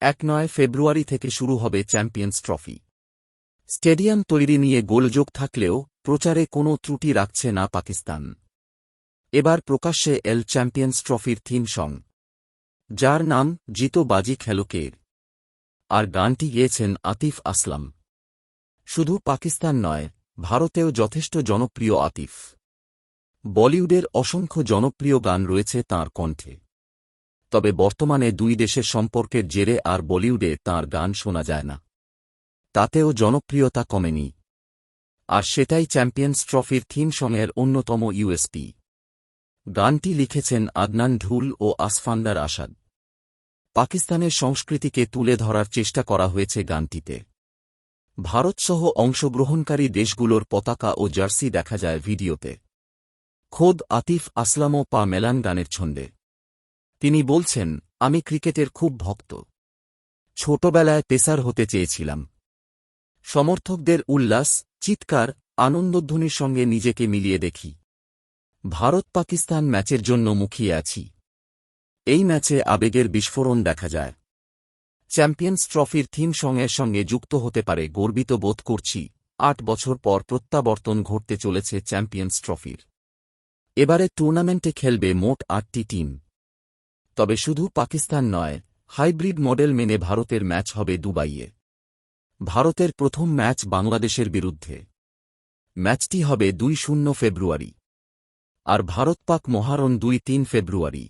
এক নয় ফেব্রুয়ারি থেকে শুরু হবে চ্যাম্পিয়ন্স ট্রফি। স্টেডিয়াম তৈরি নিয়ে গোলযোগ থাকলেও প্রচারে কোনো ত্রুটি রাখছে না পাকিস্তান। এবার প্রকাশ্যে এল চ্যাম্পিয়ন্স ট্রফির থিম সং। যার নাম, জিতো বাজি খেলোকের আর গানটি গেয়েছেন আতিফ আসলাম। শুধু পাকিস্তান নয়, ভারতেও যথেষ্ট জনপ্রিয় আতিফ। বলিউডের অসংখ্য জনপ্রিয় গান রয়েছে তাঁর কণ্ঠে। তবে বর্তমানে দুই দেশের সম্পর্কের জেরে আর বলিউডে তাঁর গান শোনা যায় না। তাতেও জনপ্রিয়তা কমেনি। আর সেটাই চ্যাম্পিয়ন্স ট্রফির থিম সঙের অন্যতম ইউএসপি গানটি লিখেছেন আদনান ঢুল ও আসফান্দার আসাদ। পাকিস্তানের সংস্কৃতিকে তুলে ধরার চেষ্টা করা হয়েছে গানটিতে। ভারতসহ অংশগ্রহণকারী দেশগুলোর পতাকা ও জার্সি দেখা যায় ভিডিওতে। খোদ আতিফ আসলামও পা মেলান গানের ছন্দে। তিনি বলছেন, আমি ক্রিকেটের খুব ভক্ত। ছোটবেলায় পেসার হতে চেয়েছিলাম। সমর্থকদের উল্লাস, চিৎকার, আনন্দধ্বনির সঙ্গে নিজেকে মিলিয়ে দেখি। ভারত পাকিস্তান ম্যাচের জন্য মুখিয়ে আছি। এই ম্যাচে আবেগের বিস্ফোরণ দেখা যায়। চ্যাম্পিয়ন্স ট্রফির থিম সঙ্গের সঙ্গে যুক্ত হতে পারে গর্বিত বোধ করছি, আট বছর পর প্রত্যাবর্তন ঘটতে চলেছে চ্যাম্পিয়ন্স ট্রফির। এবারে টুর্নামেন্টে খেলবে মোট আটটি টিম। তবে শুধু পাকিস্তান নয়, হাইব্রিড মডেল মেনে ভারতের ম্যাচ হবে দুবাইয়ে। ভারতের প্রথম ম্যাচ বাংলাদেশের বিরুদ্ধে। ম্যাচটি হবে দুই শূন্য ফেব্রুয়ারি। আর ভারত পাক মহারণ দুই তিন ফেব্রুয়ারি।